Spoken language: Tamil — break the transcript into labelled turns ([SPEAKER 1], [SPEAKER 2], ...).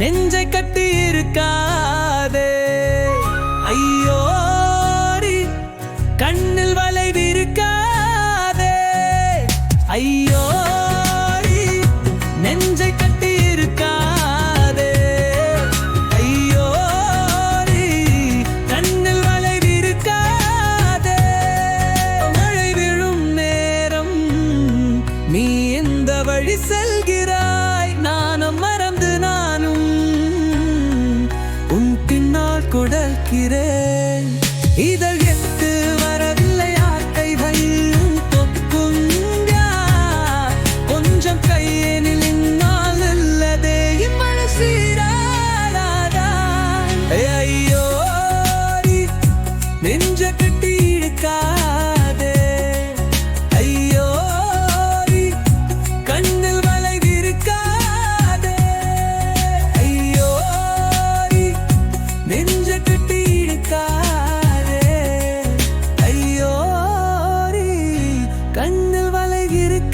[SPEAKER 1] நெஞ்சை கட்டி இருக்காதே. ஐயோரி கண்ணில் வளைவிருக்காதே ஐயோ நெஞ்சை கட்டி இருக்காதே. ஐயோரி கண்ணில் வளைவிருக்காதே மழை விழும் நேரம் நீ எந்த வழி செல்கிறாய்? நானும் மர குடல்கிறேன் இதழ் கட்டி ஐயோரி ஐயோ கண்ணில் வளைவிருக்காதே